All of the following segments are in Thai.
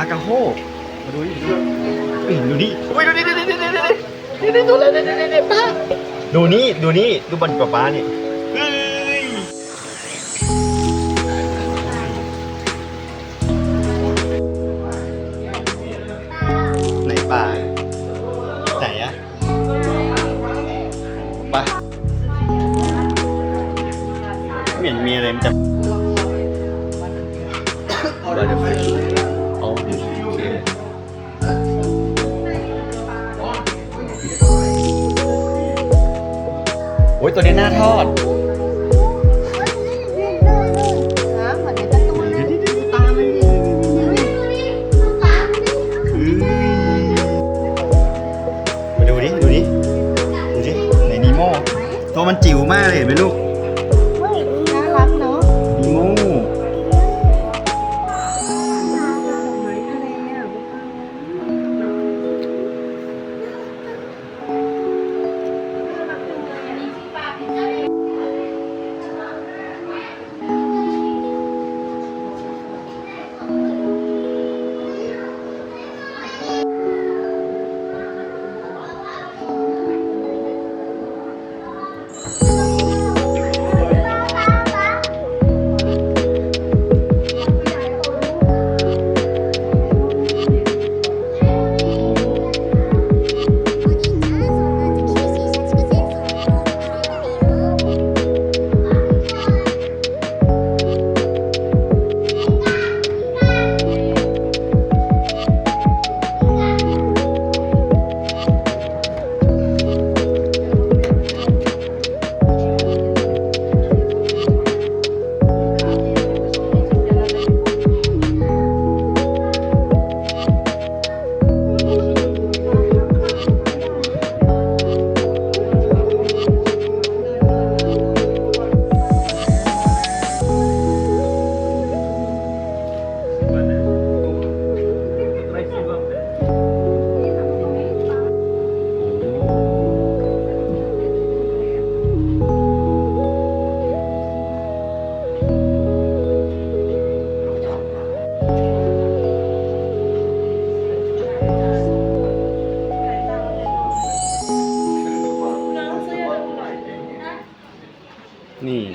ากระโฮกมาดูดิดูเอ้ยดูนี่อุ้ยดูนี่ดูนี่ดูนี่ดูนี่ดูนี่ดูเลยดูนี่ดูนี่ป้าดูนี่ดูนี่ดูบอลป๊าป๊านี่เฮ้ยไหนปลาไหนอะปลาไม่เห็นมีอะไรมันจะ อ้ยตัวนี้น่าทอด นะเหมือนในการ์ตูนตามันดิมาดูดิ ดูดิ ดูดิ ไหนนีโมตัวมันจิ๋วมากเลยเห็นไหมลูก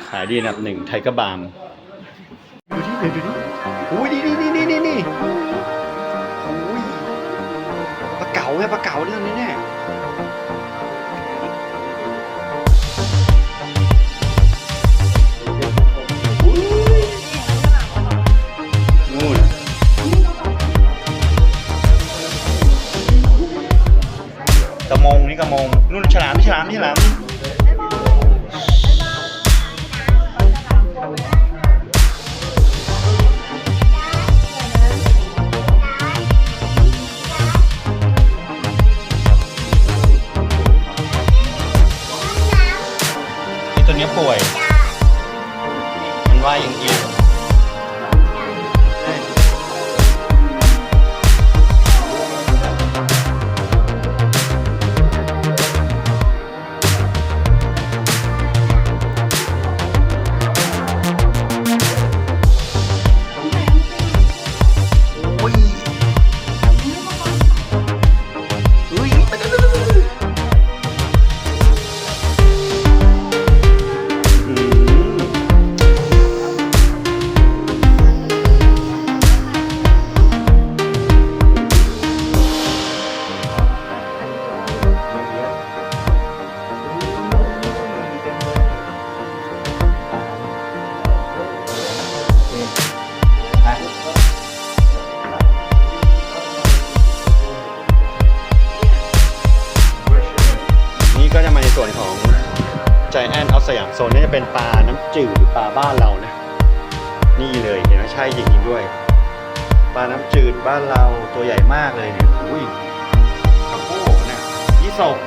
ขายดีอันดับหนึ่งไทเกอร์บาร์มดูดิดูดิดูดิอุ้ยนี่นี่นี่นี่นี่อุ้ยปลาเก๋าไงปลาเก๋าเรื่องนี้เนี่ยอุ้ยนู่นกระมงนี่กระมงนู่นฉลามนี่ฉลามนี่ฉลาม ว่ายอย่างเอียง ส่วนของ Giant of สยามโซนนี่จะเป็นปลาน้ำจืดหรือปลาบ้านเรานะ นี่เลยเห็นไหมใช่จริงๆด้วย ปลาน้ำจืดบ้านเราตัวใหญ่มากเลยเนี่ยอุ้ยกระโปงเนี่ยยี่สก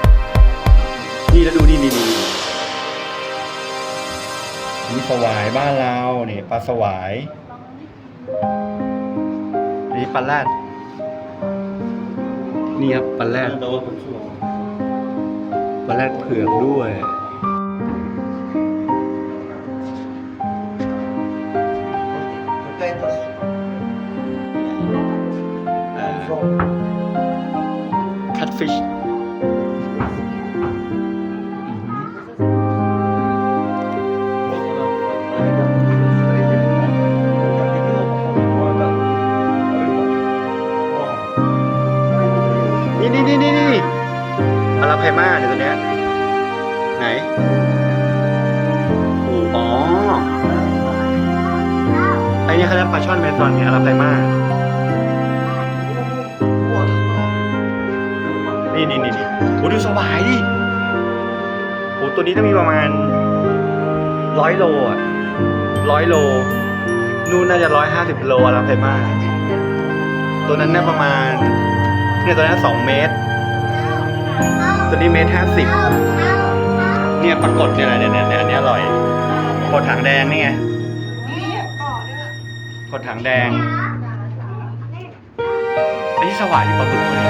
นี่แล้วดูนี่นี่นี่นี่สวายบ้านเราเนี่ยปลาสวายนี่ปลาแรดนี่ครับปลาแรด ปลาแรดเผือกด้วย catfish นี่นี่นี่นี่นี่อา ราไพมาเนี่ยตัวเนี้ยไหนโอ้อ๋อไอ้นี่เขาเรียกปลาช่อนเมซอนเนี่ยอาราไพมานี่นี่นี่นี่โอ้ดูสบายดิโอ้ตัวนี้ต้องมีประมาณร้อยโลอะร้อยโล นู่นน่าจะร้อยห้าสิบโลอาราไพมาตัวนั้นน่าประมาณเนี่ยตัวนั้นสองเมตร ตัวนี้เมตรห้าสิบเนี่ยปรากฏเนี่ยแหละเนี่ยเนี่ยเนี่ยอันนี้อร่อยกดถังแดงนี่ไงกดถังแดงไอ้ที่สว่างอยู่ปลาบึกเลย